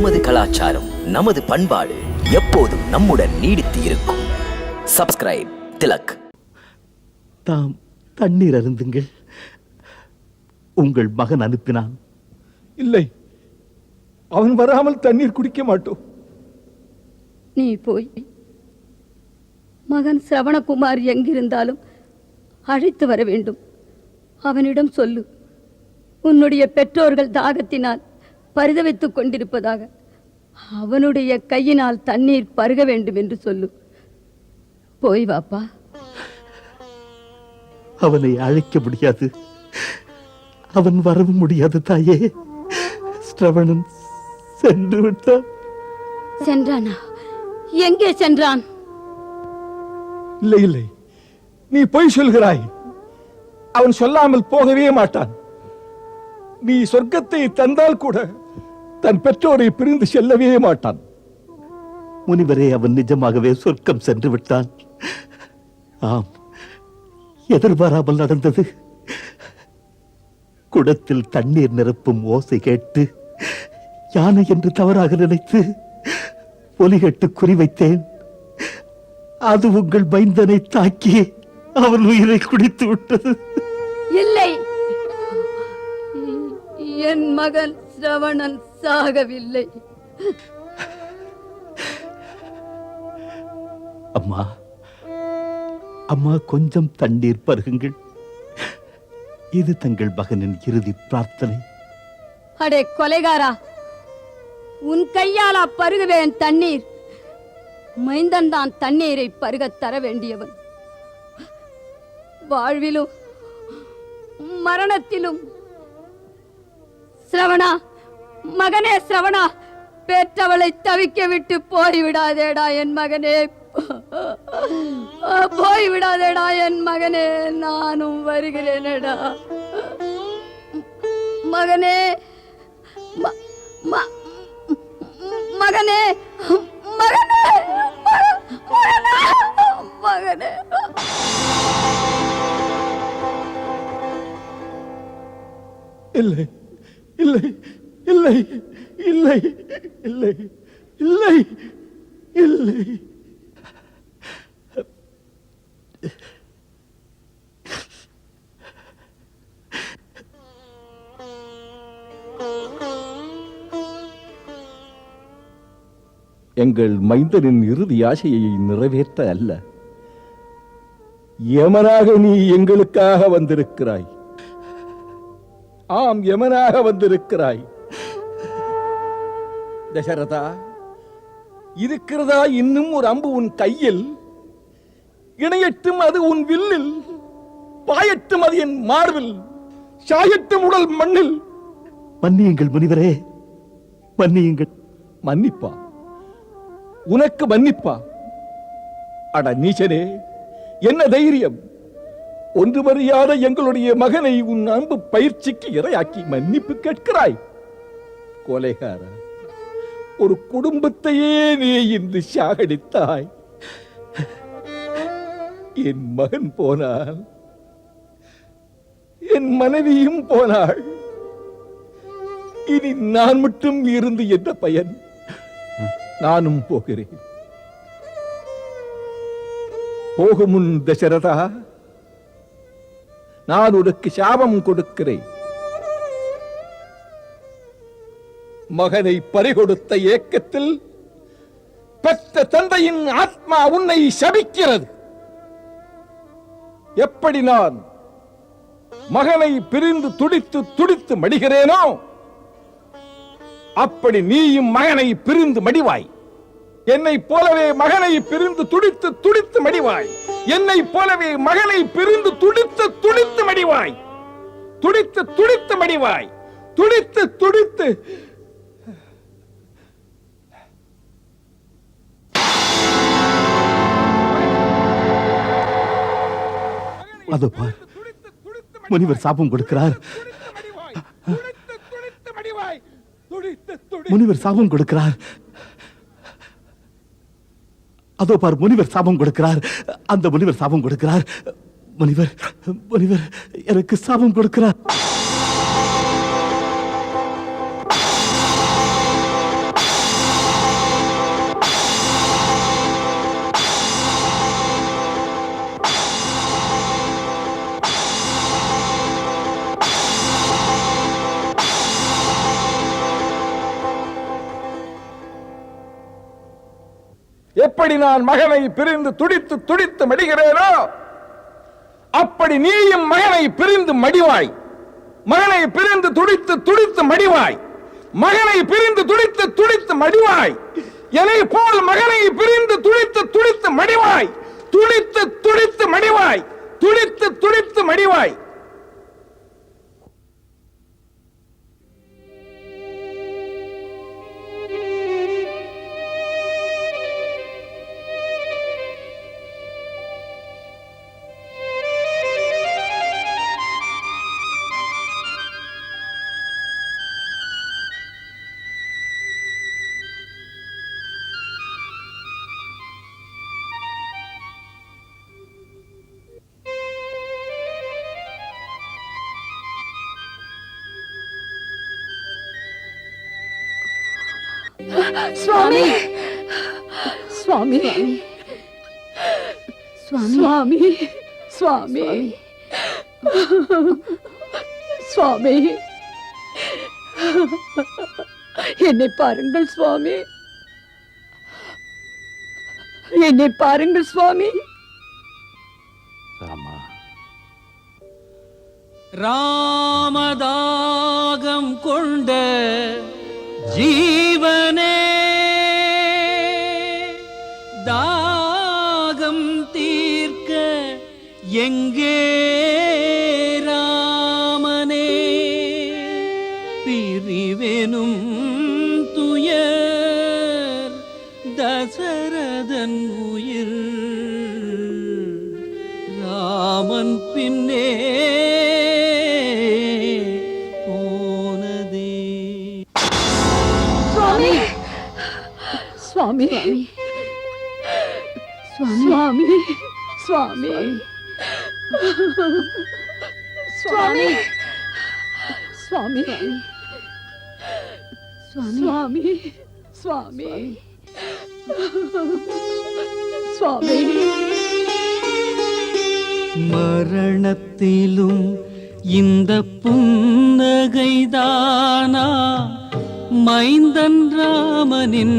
நமது கலாச்சாரம் நமது பண்பாடு எப்போதும் நம்முடன் நீடித்து இருக்கும். சப்ஸ்கிரைப் திலக். தாம் தண்ணீர் அருந்துங்கள். உங்கள் மகன் அனுப்பினான். இல்லை அவன் வராமல் தண்ணீர் குடிக்க மாட்டோம். நீ போய் மகன் சிரவணகுமார் எங்கிருந்தாலும் அழைத்து வர வேண்டும். அவனிடம் சொல்லு உன்னுடைய பெற்றோர்கள் தாகத்தினால் பரிதவித்துக் கொண்டிருப்பதாக அவனுடைய கையினால் தண்ணீர் பருக வேண்டும் என்று சொல்லு. போய் வாப்பா. அவனை அழைக்க முடியாது. அவன் வரவும் முடியாது தாயே. ஸ்ரவணன் சென்று விட்டான். சென்றானா? எங்கே சென்றான்? இல்லை இல்லை. நீ பொய் சொல்கிறாய். அவன் சொல்லாமல் போகவே மாட்டான். நீ சொர்க்கத்தை தந்தால் கூட தன் பெற்றோரை பிரிந்து செல்லவே மாட்டான். முனிவரே அவன் நிஜமாகவே சொர்க்கம் சென்று விட்டான் ஆம் எதிர்பாராமல் நடந்தது. குடத்தில் தண்ணீர் நிரப்பும் ஓசை கேட்டு யானை என்று தவறாக நினைத்து ஒலிகட்டு குறிவைத்தேன் அது உங்கள் பைந்தனை தாக்கி அவன் உயிரை குடித்து விட்டது. இல்லை. என் மகன் சிரவணன் சாகவில்லை. அம்மா அம்மா கொஞ்சம் தண்ணீர் பருகுங்கள். இது தங்கள் மகனின் இறுதி பிரார்த்தனை. அடே கொலைகாரா உன் கையாலா பருகுவேன் தண்ணீர். மைந்தன் தான் தண்ணீரை பருகத் தர வேண்டியவன். வாழ்விலும் மரணத்திலும். சிரவணா மகனே சிரவணா பெற்றவளை தவிக்க விட்டு போய்விடாதேடா என் மகனே. போய்விடாதேடா என் மகனே நானும் வருகிறேனடா. மகனே மகனே மகனே மகனே மகனே. இல்லை இல்லை. இல்லை இல்லை இல்லை இல்லை இல்லை. எங்கள் மைந்தனின் இறுதி ஆசையை நிறைவேற்ற அல்ல. யமனாக நீ எங்களுக்காக வந்திருக்கிறாய். ஆம் யமனாக வந்திருக்கிறாய். தசரதா இருக்கிறதா இன்னும் ஒரு அம்பு உன் கையில்? இணையட்டும் அது உன் வில்லில் பாயட்டும் அது என் மார்பில் சாயட்டும் உடல் மண்ணில். மன்னியுங்கள் முனிவரே மன்னியுங்கள். மன்னிப்பா. உனக்கு மன்னிப்பா. அட நீச்சனே என்ன தைரியம்? ஒன்றுமறியாத எங்களுடைய மகனை உன் அன்பு பயிற்சிக்கு இரையாக்கி மன்னிப்பு கேட்கிறாய். கொலைகாரா. ஒரு குடும்பத்தையே நீ இன்று சாகடித்தாய். என் மகன் போனால் என் மனைவியும் போனாள். இனி நான் மட்டும் இருந்து என்ற பயன் நானும் போகிறேன். போகும் முன் தசரதா நான் உனக்கு சாபம் கொடுக்கிறேன். மகனை பறிகொடுத்த ஏக்கத்தில் பெற்ற தந்தையின் ஆத்மா உன்னை சபிக்கிறது. எப்படி நான் மகனை பிரிந்து துடித்து துடித்து மடிகிறேனோ அப்படி நீயும் மகனை பிரிந்து மடிவாய். என்னை போலவே மகனை பிரிந்து துடித்து துடித்து மடிவாய். என்னை போலவே மகனை பிரிந்து துடித்து துடித்து மடிவாய். துடித்து துடித்து மடிவாய். துடித்து துடித்து அதோ பார். முனிவர் சாபம் கொடுக்கிறார். முனிவர் சாபம் கொடுக்கிறார். அதோ பார் முனிவர் சாபம் கொடுக்கிறார். அந்த முனிவர் சாபம் கொடுக்கிறார். முனிவர் முனிவர் எனக்கு சாபம் கொடுக்கிறார். எப்படி நான் மகனை பிரிந்து துடித்து துடித்து மடிகிறேனோ? அப்படி நீயும் மகனை பிரிந்து மடிவாய். மகனை பிரிந்து துடித்து துடித்து மடிவாய். மகனை பிரிந்து துடித்து துடித்து மடிவாய். என்னை போல் மகனை பிரிந்து துடித்து துடித்து மடிவாய். துடித்து துடித்து மடிவாய். துடித்து துடித்து மடிவாய். சுவாமி! சுவாமி! சுவாமி! சுவாமி! சுவாமி! என்னை பாருங்கள் சுவாமி! என்னை பாருங்கள் சுவாமி! ராமா! ராமதாகம் கொண்ட ஜீவனே. தாகம் தீர்க்க எங்கே ராமனே? பிரிவெனும் துயர் தசரதன் உயிர். ராமன் பின்னே சுவாமி சுவாமி சுவாமி சுவாமி சுவாமி சுவாமி சுவாமி சுவாமி மரணத்திலும் இந்த புன்னகைதானா மைந்தன் ராமனின்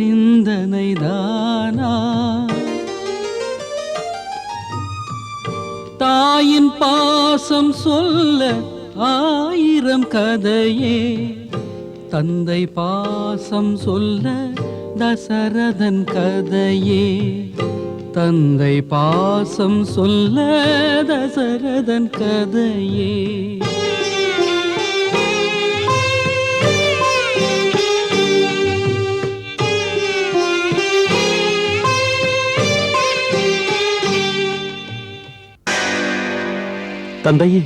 சிந்தனைதானா? தாயின் பாசம் சொல்ல ஆயிரம் கதையே. தந்தை பாசம் சொல்ல தசரதன் கதையே. தந்தை பாசம் சொல்ல தசரதன் கதையே. தந்தையே.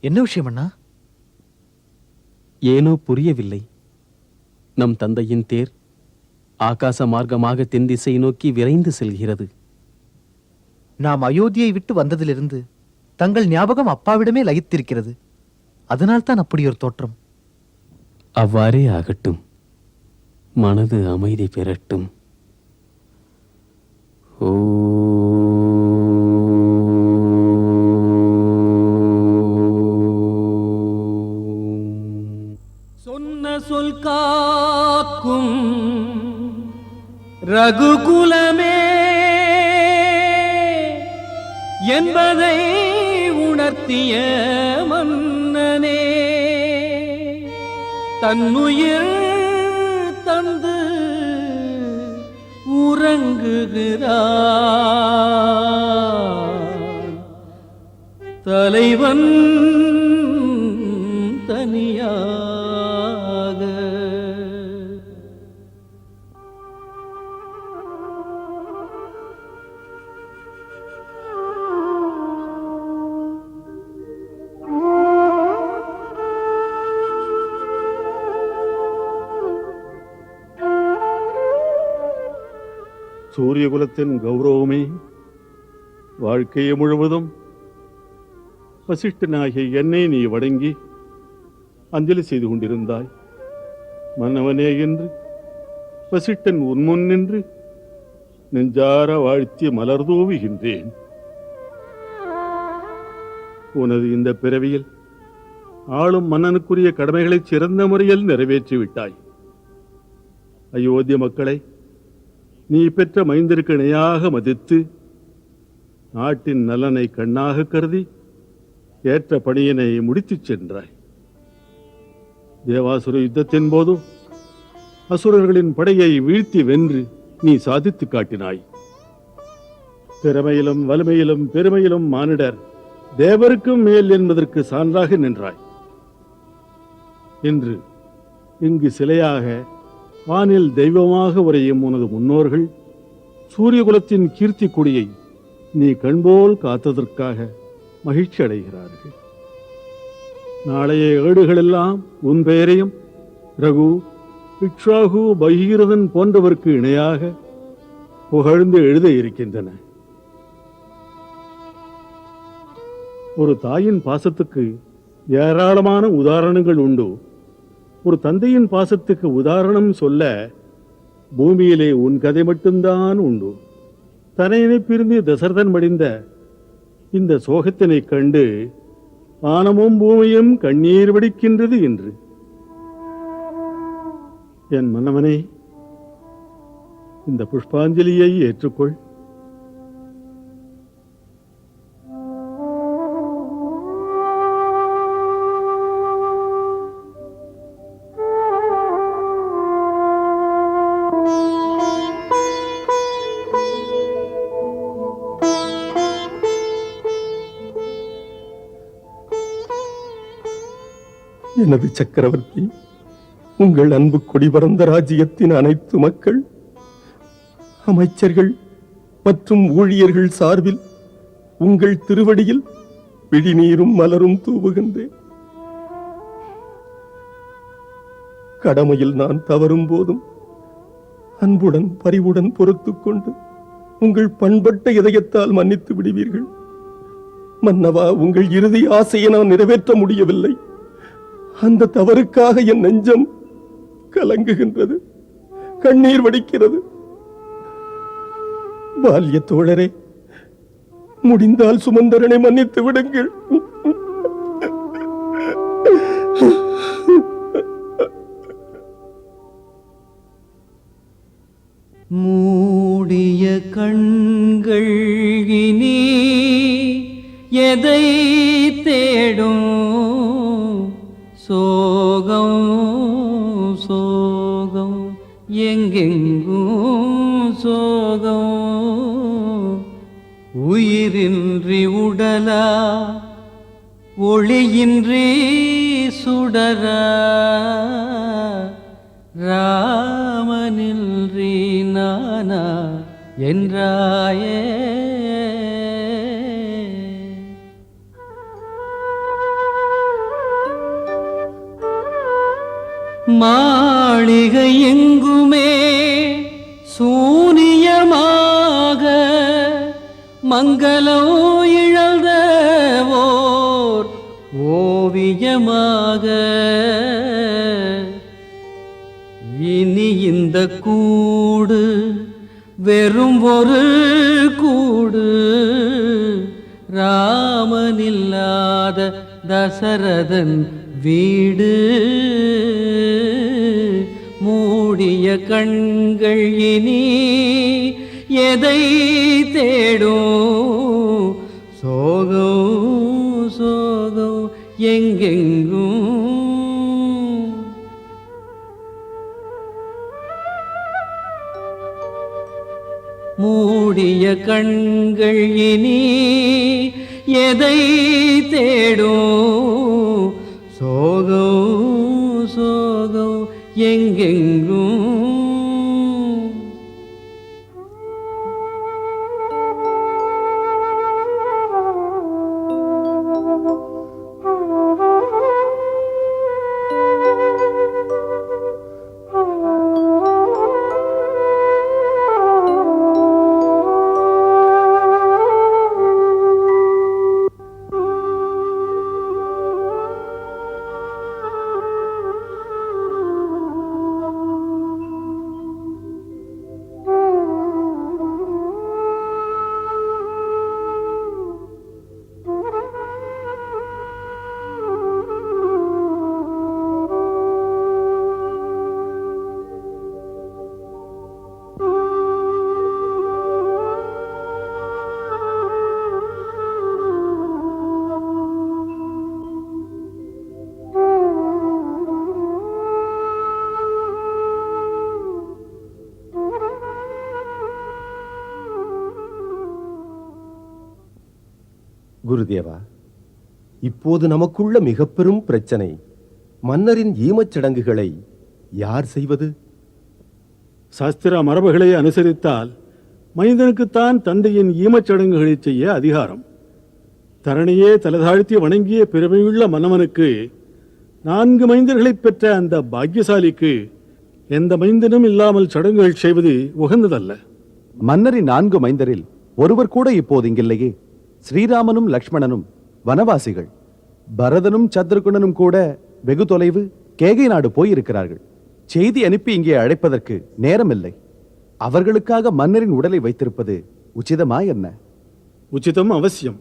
என்ன விஷயம் அண்ணா? ஏனோ புரியவில்லை. நம் தந்தையின் தேர் ஆகாச மார்க்கமாக தென் திசை நோக்கி விரைந்து செல்கிறது. நாம் அயோத்தியை விட்டு வந்ததிலிருந்து தங்கள் ஞாபகம் அப்பாவிடமே லயித்திருக்கிறது. அதனால்தான் அப்படி ஒரு தோற்றம். அவ்வாறே ஆகட்டும். மனது அமைதி பெறட்டும். ஓ சொன்ன சொல் காக்கும் ரகுகுலமே என்பதை உணர்த்திய மன்னனே தன்னுயிர் உறங்குகிறார் தலைவன் சூரியகுலத்தின் கௌரவமே வாழ்க்கையை முழுவதும் வசிஷ்டனாகிய என்னை நீ வணங்கி அஞ்சலி செய்து கொண்டிருந்தாய். மன்னவனே என்று வசிஷ்டன் உன்முன் நின்று நெஞ்சார வாழ்த்தி மலர்தூவுகின்றேன். உனது இந்த பிறவியில் ஆளும் மன்னனுக்குரிய கடமைகளை சிறந்த முறையில் நிறைவேற்றி விட்டாய் அயோத்திய மக்களை நீ பெற்ற மைந்தருக்கு இணையாக மதித்து நாட்டின் நலனை கண்ணாக கருதி ஏற்ற பணியினை முடித்துச் சென்றாய். தேவாசுர யுத்தத்தின் போது அசுரர்களின் படையை வீழ்த்தி வென்று நீ சாதித்து காட்டினாய். திறமையிலும் வலிமையிலும் பெருமையிலும் மானிடர் தேவருக்கும் மேல் என்பதற்கு சான்றாக நின்றாய். இன்று இங்கு சிலையாக வானில் தெய்வமாக உரையும் உனது முன்னோர்கள் சூரியகுலத்தின் கீர்த்தி கொடியை நீ கண்போல் காத்ததற்காக மகிழ்ச்சி அடைகிறார்கள் நாளைய ஏடுகளெல்லாம் உன் பெயரையும் ரகு இக்ஷாகு பகீரதன் போன்றவர்க்கு இணையாக புகழ்ந்து எழுத இருக்கின்றன. ஒரு தாயின் பாசத்துக்கு ஏராளமான உதாரணங்கள் உண்டு. ஒரு தந்தையின் பாசத்துக்கு உதாரணம் சொல்ல பூமியிலே உன் கதை மட்டும்தான் உண்டு. தனையினை பிரிந்து தசரதன் மடிந்த இந்த சோகத்தினைக் கண்டு வானமும் பூமியும் கண்ணீர் வடிக்கின்றது என்று என் மன்னவனே இந்த புஷ்பாஞ்சலியை ஏற்றுக்கொள். எனது சக்கரவர்த்தி உங்கள் அன்பு கொடி பறந்த ராஜ்யத்தின் அனைத்து மக்கள் அமைச்சர்கள் மற்றும் ஊழியர்கள் சார்பில் உங்கள் திருவடியில் விழிநீரும் மலரும் தூவுகின்றேன். கடமையில் நான் தவறும் போதும் அன்புடன் பரிவுடன் பொறுத்துக் கொண்டு உங்கள் பண்பட்ட இதயத்தால் மன்னித்து விடுவீர்கள். மன்னவா உங்கள் இறுதி ஆசையை நான் நிறைவேற்ற முடியவில்லை. அந்த தவறுக்காக என் நெஞ்சம் கலங்குகின்றது. கண்ணீர் வடிக்கிறது. பால்ய தோழரே முடிந்தால் சுமந்தரனை மன்னித்து விடுங்கள். மூடிய கண்கள் இனி எதை தேடும்? சோகம் சோகம். எங்கெங்கும் சோகம். உயிரின்றி உடலா ஒளியின்றி சுடர. ராமனின்றி நானா என்றாயே மாளிகை எங்குமே சூனியமாக மங்களோ இழந்தவோர் ஓவியமாக. இனி இந்த கூடு வெறும் ஒரு கூடு. ராமனில்லாத தசரதன் வீடு மூடிய கண்கள் இனி எதை தேடும்? சோகம் சோகம் எங்கெங்கும்? மூடிய கண்கள் இனி எதை தேடும்? எங்கெங்க குருதேவா இப்போது நமக்குள்ள மிக பெரும் பிரச்சனை மன்னரின் ஈமச் சடங்குகளை யார் செய்வது? சாஸ்திர மரபுகளை அனுசரித்தால் மைந்தனுக்குத்தான் தந்தையின் ஈமச் சடங்குகளை செய்ய அதிகாரம். தரணியே தலதாழ்த்தி வணங்கிய பெருமையுள்ள மன்னவனுக்கு நான்கு மைந்தர்களைப் பெற்ற அந்த பாக்கியசாலிக்கு எந்த மைந்தனும் இல்லாமல் சடங்குகள் செய்வது உகந்ததல்ல. மன்னரின் நான்கு மைந்தரில் ஒருவர் கூட இப்போது இங்கில்லையே. ஸ்ரீராமனும் லக்ஷ்மணனும் வனவாசிகள். பரதனும் சத்ருகுணனும் கூட வெகு தொலைவு கேகை நாடு போயிருக்கிறார்கள். செய்தி அனுப்பி இங்கே அழைப்பதற்கு நேரமில்லை. அவர்களுக்காக மன்னரின் உடலை வைத்திருப்பது உச்சிதமா என்ன உச்சிதம் அவசியம்.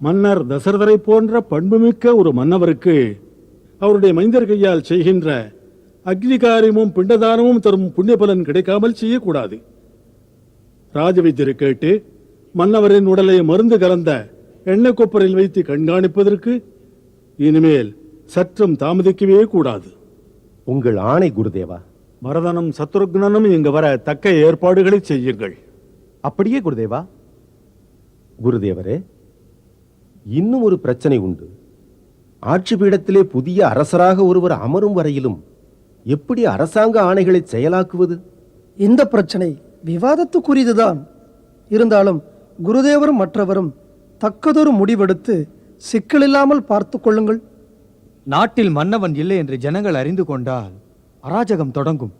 மன்னர் தசரதரை போன்ற பண்புமிக்க ஒரு மன்னவருக்கு அவருடைய மைந்தர் கையால் செய்கின்ற அக்னிகாரியமும் பிண்டதானமும் தரும் புண்ணிய பலன் கிடைக்காமல் செய்யக்கூடாது. ராஜவைத்தியரை கேட்டு மன்னவரின் உடலை மருந்து கலந்த எண்ணெய் கொப்பரில் வைத்து கண்காணிப்பதற்கு இனிமேல் சற்றும் தாமதிக்கவே கூடாது. உங்கள் ஆணை குருதேவா? பரதனும் சத்ருக்னனும் இங்கு வர தக்க ஏற்பாடுகளை செய்யுங்கள். அப்படியே குருதேவா? குருதேவரே இன்னும் ஒரு பிரச்சனை உண்டு. ஆட்சி பீடத்திலே புதிய அரசராக ஒருவர் அமரும் வரையிலும் எப்படி அரசாங்க ஆணைகளை செயலாக்குவது? இந்த பிரச்சனை விவாதத்துக்குரியதுதான். இருந்தாலும் குருதேவரும் மற்றவரும் தக்கதொரு முடிவெடுத்து சிக்கலில்லாமல் பார்த்து கொள்ளுங்கள். நாட்டில் மன்னவன் இல்லை என்று ஜனங்கள் அறிந்து கொண்டால் அராஜகம் தொடங்கும்.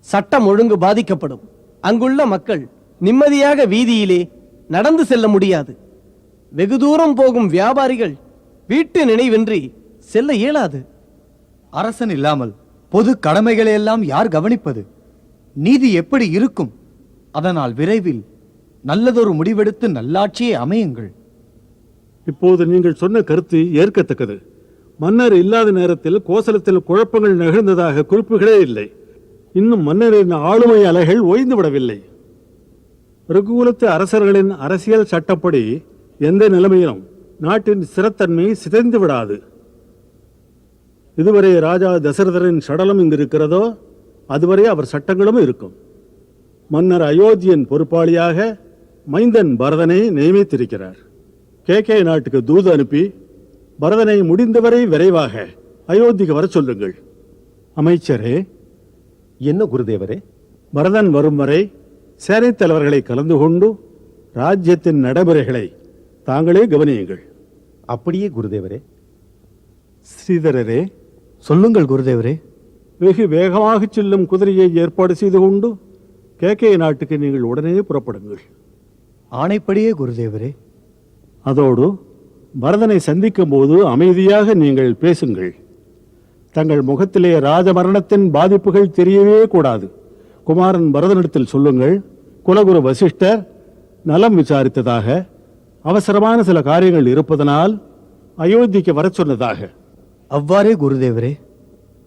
சட்டம் ஒழுங்கு பாதிக்கப்படும். அங்குள்ள மக்கள் நிம்மதியாக வீதியிலே நடந்து செல்ல முடியாது. வெகு தூரம் போகும் வியாபாரிகள் வீட்டு நினைவின்றி செல்ல இயலாது. அரசன் இல்லாமல் பொது கடமைகளை எல்லாம் யார் கவனிப்பது? நீதி எப்படி இருக்கும்? அதனால் விரைவில் நல்லதொரு முடிவெடுத்து நல்லாட்சியை அமையுங்கள். இப்போது நீங்கள் சொன்ன கருத்து ஏற்கத்தக்கது. மன்னர் இல்லாத நேரத்தில் கோசலத்தில் குழப்பங்கள் நிகழ்ந்ததாக குறிப்புகளே இல்லை. இன்னும் மன்னரின் ஆளுமை அலைகள் ஓய்ந்து விடவில்லை. ரகுகுலத்து அரசர்களின் அரசியல் சட்டப்படி எந்த நிலைமையிலும் நாட்டின் சிறத்தன்மை சிதைந்து விடாது. இதுவரை ராஜா தசரதரின் சடலம் இங்கு இருக்கிறதோ அதுவரை அவர் சட்டங்களும் இருக்கும். மன்னர் அயோத்தியின் பொறுப்பாளியாக மைந்தன் பரதனை நியமித்திருக்கிறார். கேகே நாட்டுக்கு தூது அனுப்பி பரதனை முடிந்தவரை விரைவாக அயோத்திக்கு வர சொல்லுங்கள். அமைச்சரே. என்ன குருதேவரே? பரதன் வரும் வரை சேனைத் தலைவர்களை கலந்து கொண்டு ராஜ்யத்தின் நடைமுறைகளை தாங்களே கவனியுங்கள். அப்படியே குருதேவரே. ஸ்ரீதரரே. சொல்லுங்கள் குருதேவரே. வெகு வேகமாக செல்லும் குதிரையை ஏற்பாடு செய்து கொண்டு கேகே நாட்டுக்கு நீங்கள் உடனே புறப்படுங்கள். ஆணைப்படியே குருதேவரே. அதோடு பரதனை சந்திக்கும் போது அமைதியாக நீங்கள் பேசுங்கள். தங்கள் முகத்திலே ராஜமரணத்தின் பாதிப்புகள் தெரியவே கூடாது. குமாரன் பரதனிடத்தில் சொல்லுங்கள் குலகுரு வசிஷ்டர் நலம் விசாரித்ததாக அவசரமான சில காரியங்கள் இருப்பதனால் அயோத்திக்கு வரச் சொன்னதாக. அவ்வாறே குருதேவரே.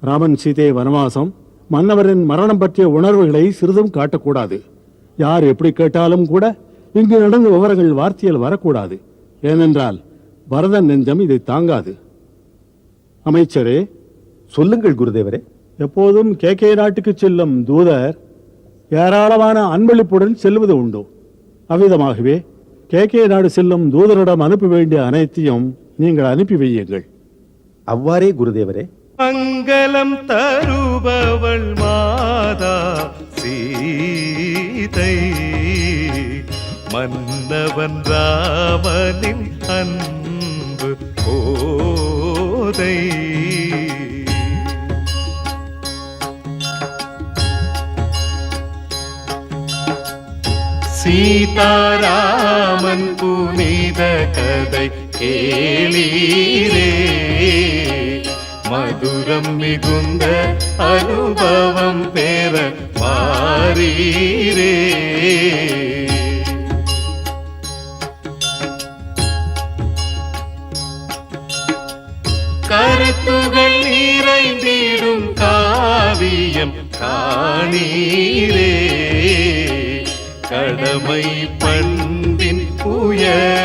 ராமன் சீதை வனவாசம் மன்னவரின் மரணம் பற்றிய உணர்வுகளை சிறிதும் காட்டக்கூடாது. யார் எப்படி கேட்டாலும் கூட இங்கு நடந்த விவரங்கள் வார்த்தையில் வரக்கூடாது. ஏனென்றால் பரதன் நெஞ்சம் இதை தாங்காது. அமைச்சரே சொல்லுங்கள் குருதேவரே. எப்போதும் கேகே நாட்டுக்கு செல்லும் தூதர் ஏராளமான அன்பளிப்புடன் செல்வது உண்டு. அவ்விதமாகவே கேகே நாடு செல்லும் தூதரிடம் அனுப்ப வேண்டிய அனைத்தையும் நீங்கள் அனுப்பி வையுங்கள். அவ்வாறே குருதேவரே. மங்களம் தருபவள் மாதா சீதை. மன்னவன் ராமனின் அன்பு போதை. சீதாராமன் புனித கதை கேளீரே. மதுரம் மிகுந்த அனுபவம் பெற மாறீரே. காணீரே. கடமை பண்பின் உயர்வினை